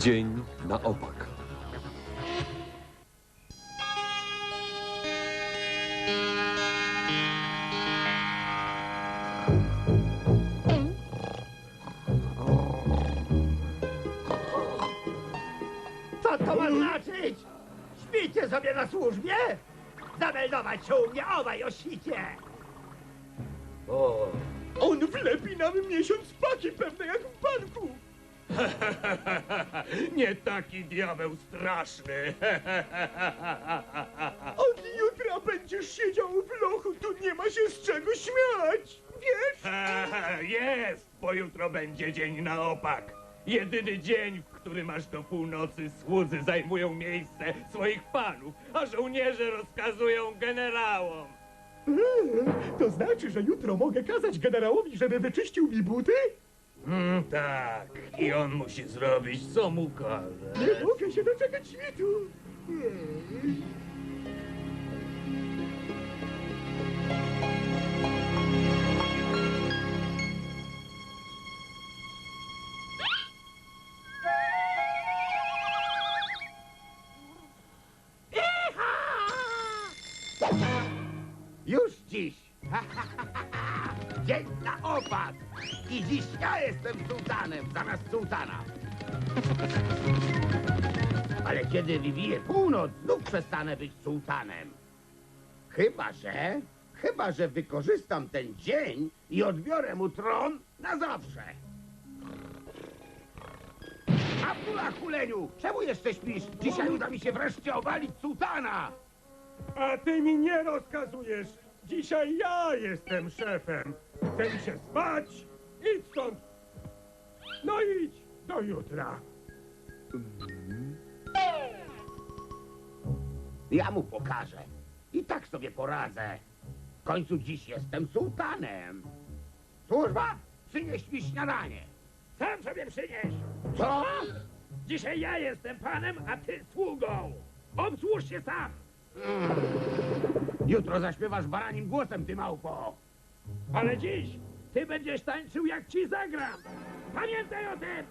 Dzień na opak. Co to ma znaczyć? Śpicie sobie na służbie? Zameldować się u mnie obaj o świcie! O, On wlepi nam miesiąc paki pewne jak w banku. Nie taki diabeł straszny. Od jutra będziesz siedział w lochu, tu nie ma się z czego śmiać. Wiesz? Jest, bo jutro będzie dzień na opak. Jedyny dzień, w którym aż do północy słudzy zajmują miejsce swoich panów, a żołnierze rozkazują generałom. To znaczy, że jutro mogę kazać generałowi, żeby wyczyścił mi buty? Mm, tak. I on musi zrobić, co mu każe. Nie mogę się doczekać świtu. już dziś! Dzień na opak! I dziś ja jestem sułtanem zamiast sułtana! Ale kiedy wybije północ, znów przestanę być sułtanem. Chyba, że... Chyba, że wykorzystam ten dzień i odbiorę mu tron na zawsze. Abdullah Huleniu, czemu jeszcze śpisz? Dzisiaj uda mi się wreszcie obalić sułtana! A ty mi nie rozkazujesz. Dzisiaj ja jestem szefem. Chce mi się spać. Idź stąd. No idź do jutra. Ja mu pokażę. I tak sobie poradzę. W końcu dziś jestem sułtanem. Służba, przynieś mi śniadanie. Sam sobie przynieś. Co? Dzisiaj ja jestem panem, a ty sługą. Obsłuż się sam. Jutro zaśpiewasz baranim głosem, ty małpo. Ale dziś ty będziesz tańczył, jak ci zagram. Pamiętaj o tym.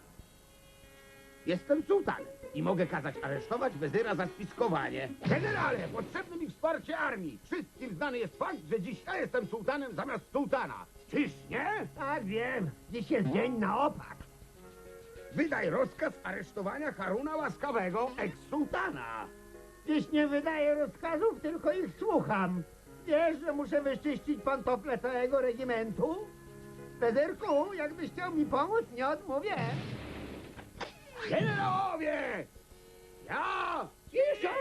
Jestem sułtanem i mogę kazać aresztować wezyra za spiskowanie. Generale, potrzebne mi wsparcie armii. Wszystkim znany jest fakt, że dziś ja jestem sułtanem zamiast sułtana. Czyż nie? Tak, wiem. Dziś jest dzień na opak. Wydaj rozkaz aresztowania Haruna Łaskawego, eks-sułtana. Dziś nie wydaję rozkazów, tylko ich słucham. Wiesz, że muszę wyczyścić pantofle całego regimentu? Pederku, jakbyś chciał mi pomóc, nie odmówię. Generałowie! Ja! Cisza!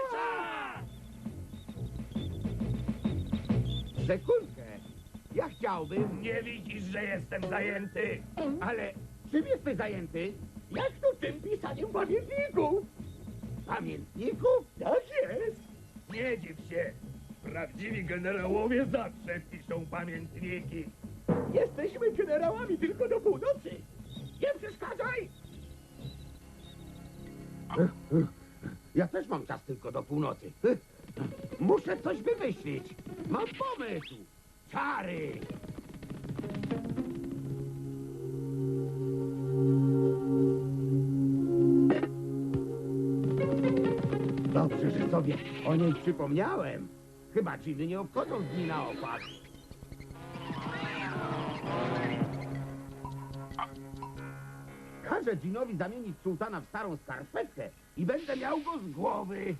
Sekundkę. Ja chciałbym... Nie widzisz, że jestem zajęty. Ale czym jesteś zajęty? Jak to tym pisaniem pamiętników? Pamiętników? Tak jest. Nie dziw się. Prawdziwi generałowie zawsze piszą pamiętniki. Jesteśmy generałami tylko do północy. Nie przeszkadzaj! Ja też mam czas tylko do północy. Muszę coś wymyślić. Mam pomysł. Czary. Dobrze, że sobie o niej przypomniałem. Chyba dżiny nie obchodzą dni na opak. Każę dżinowi zamienić sułtana w starą skarpetkę i będę miał go z głowy.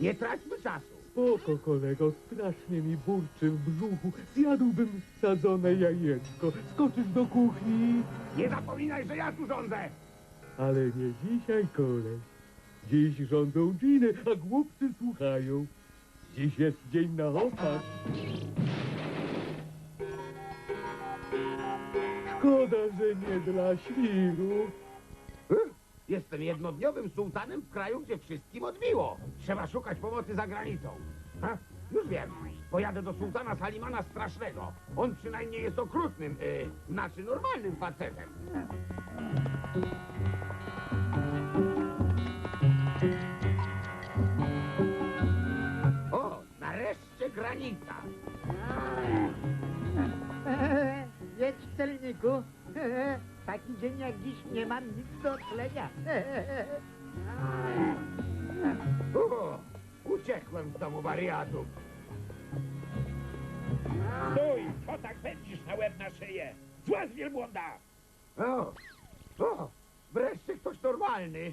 Nie traćmy czasu. Spoko, kolego, strasznie mi burczy w brzuchu. Zjadłbym sadzone jajeczko. Skoczysz do kuchni? Nie zapominaj, że ja tu rządzę. Ale nie dzisiaj, koleś. Dziś rządzą dżiny, a głupcy słuchają. Dziś jest dzień na opak. Szkoda, że nie dla świrów. Jestem jednodniowym sułtanem w kraju, gdzie wszystkim odbiło. Trzeba szukać pomocy za granicą. Ha? Już wiem. Pojadę do sułtana Salimana Strasznego. On przynajmniej jest okrutnym, yy, znaczy normalnym facetem. O, nareszcie granica. Jedź naczelniku. Taki dzień jak dziś nie mam nic do tlenia. O, uciekłem z domu wariatów. Stój! Co tak pędzisz na łeb na szyję? Zła z wielbłąda! O, o, wreszcie ktoś normalny.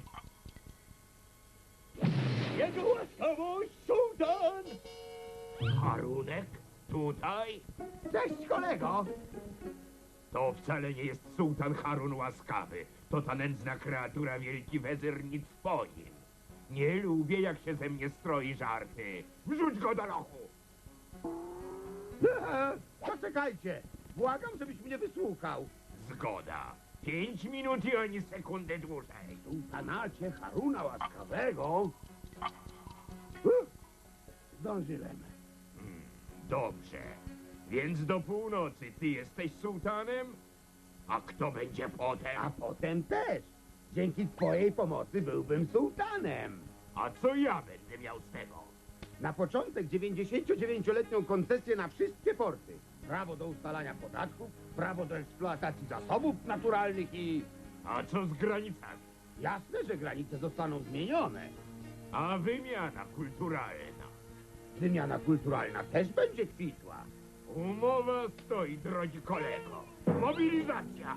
Jego łaskawość, sułtan! Harunek? Tutaj? Cześć, kolego. To wcale nie jest sułtan Harun łaskawy. To ta nędzna kreatura wielki wezyr nic po nim. Nie lubię, jak się ze mnie stroi żarty. Wrzuć go do lochu! Nie, Poczekajcie. Błagam, żebyś mnie wysłuchał. Zgoda. Pięć minut i ani sekundy dłużej. Sultanacie Haruna Łaskawego. Uff, Zdążyłem. Dobrze. Więc do północy ty jesteś sułtanem? A kto będzie potem? A potem też. Dzięki twojej pomocy byłbym sułtanem. A co ja będę miał z tego? Na początek 99-letnią koncesję na wszystkie porty. Prawo do ustalania podatków, prawo do eksploatacji zasobów naturalnych i... A co z granicami? Jasne, że granice zostaną zmienione. A wymiana kulturalna? Wymiana kulturalna też będzie kwitła. Umowa stoi, drogi kolego. Mobilizacja!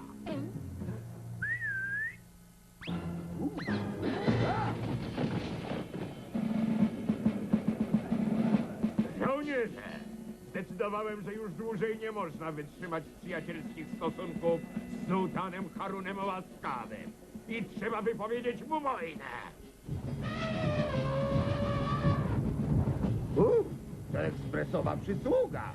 Żołnierze! Zdecydowałem, że już dłużej nie można wytrzymać przyjacielskich stosunków z sułtanem Harunem Łaskawym. I trzeba wypowiedzieć mu wojnę! Uff, to ekspresowa przysługa.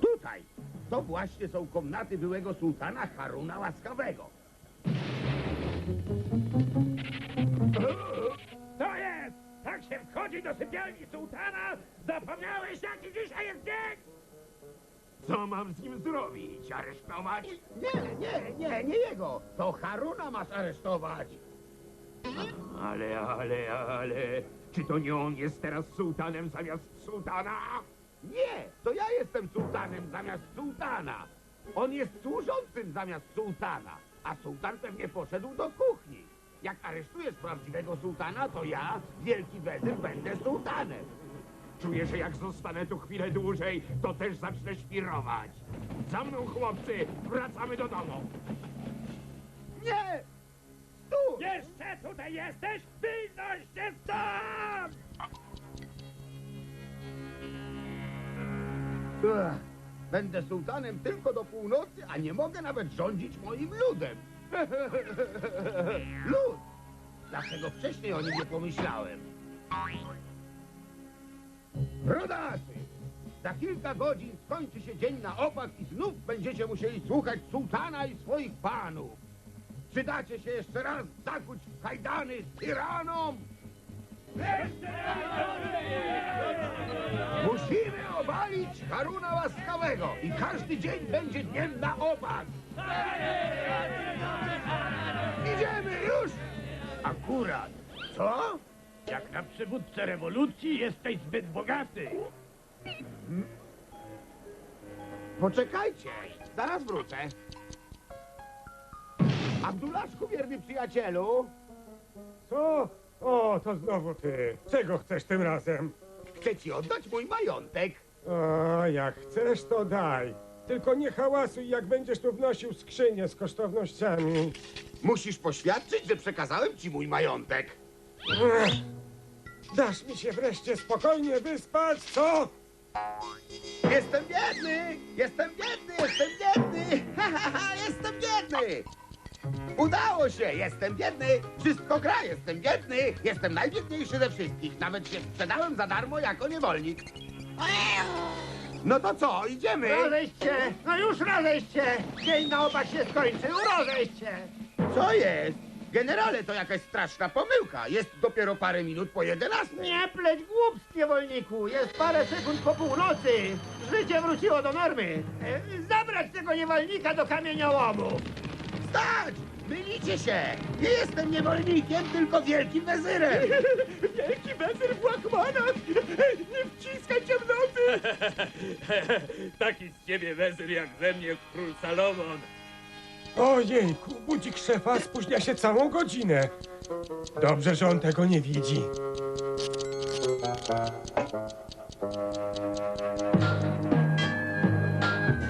Tutaj. To właśnie są komnaty byłego sułtana Haruna Łaskawego. To jest! Tak się wchodzi do sypialni sułtana? Zapomniałeś, jaki dzisiaj jest dzień? Co mam z nim zrobić? Aresztować? Nie, nie, nie, nie jego. To Haruna masz aresztować. Ale, ale, ale... Czy to nie on jest teraz sułtanem zamiast sułtana? Nie, to ja jestem sułtanem zamiast sułtana. On jest służącym zamiast sułtana, a sułtan pewnie poszedł do kuchni. Jak aresztujesz prawdziwego sułtana, to ja, wielki wezyr, będę sułtanem. Czuję, że jak zostanę tu chwilę dłużej, to też zacznę świrować. Za mną, chłopcy! Wracamy do domu! Nie! Tu! Jeszcze tutaj jesteś? Wynoś się stąd! Ech, Będę sułtanem tylko do północy, a nie mogę nawet rządzić moim ludem. Lud! Dlaczego wcześniej o nim nie pomyślałem? Rodacy! Za kilka godzin skończy się dzień na opak i znów będziecie musieli słuchać sułtana i swoich panów. Czy dacie się jeszcze raz zakuć w kajdany z tyraną? Musimy obalić Haruna Łaskawego i każdy dzień będzie dniem na opak. Idziemy już! Akurat. Co? Jak na przywódcę rewolucji jesteś zbyt bogaty. Poczekajcie, zaraz wrócę. Abdulaszku, wierny przyjacielu, Co? O, to znowu ty. Czego chcesz tym razem? chcę ci oddać mój majątek. O, jak chcesz, to daj. Tylko nie hałasuj, jak będziesz tu wnosił skrzynię z kosztownościami. Musisz poświadczyć, że przekazałem ci mój majątek. Ech. Dasz mi się wreszcie spokojnie wyspać, co? Jestem biedny! Jestem biedny! Jestem biedny! Ha, ha, ha, jestem biedny! Udało się! Jestem biedny! Wszystko gra! Jestem biedny! Jestem najbiedniejszy ze wszystkich! Nawet się sprzedałem za darmo jako niewolnik. No to co, idziemy? Rozejść się! No już rozejść się! Dzień na opak się skończył, rozejść się! Co jest? Generale, to jakaś straszna pomyłka. Jest dopiero parę minut po 11. Nie pleć głupstw, niewolniku! Jest parę sekund po północy! Życie wróciło do normy! E, Zabrać tego niewolnika do kamieniołomu! Stać! Mylicie się! Nie jestem niewolnikiem, tylko wielkim wezyrem! Wielki wezyr w łachmanach! Nie wciskaj ciemnoty! Taki z ciebie wezyr jak ze mnie król Salomon. Ojejku, budzik szefa spóźnia się całą godzinę. Dobrze, że on tego nie widzi.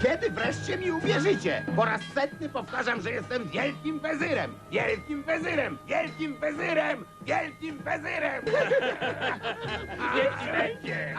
Kiedy wreszcie mi uwierzycie? Po raz setny powtarzam, że jestem wielkim wezyrem! Wielkim wezyrem! Wielkim wezyrem! Wielkim wezyrem! Będzie!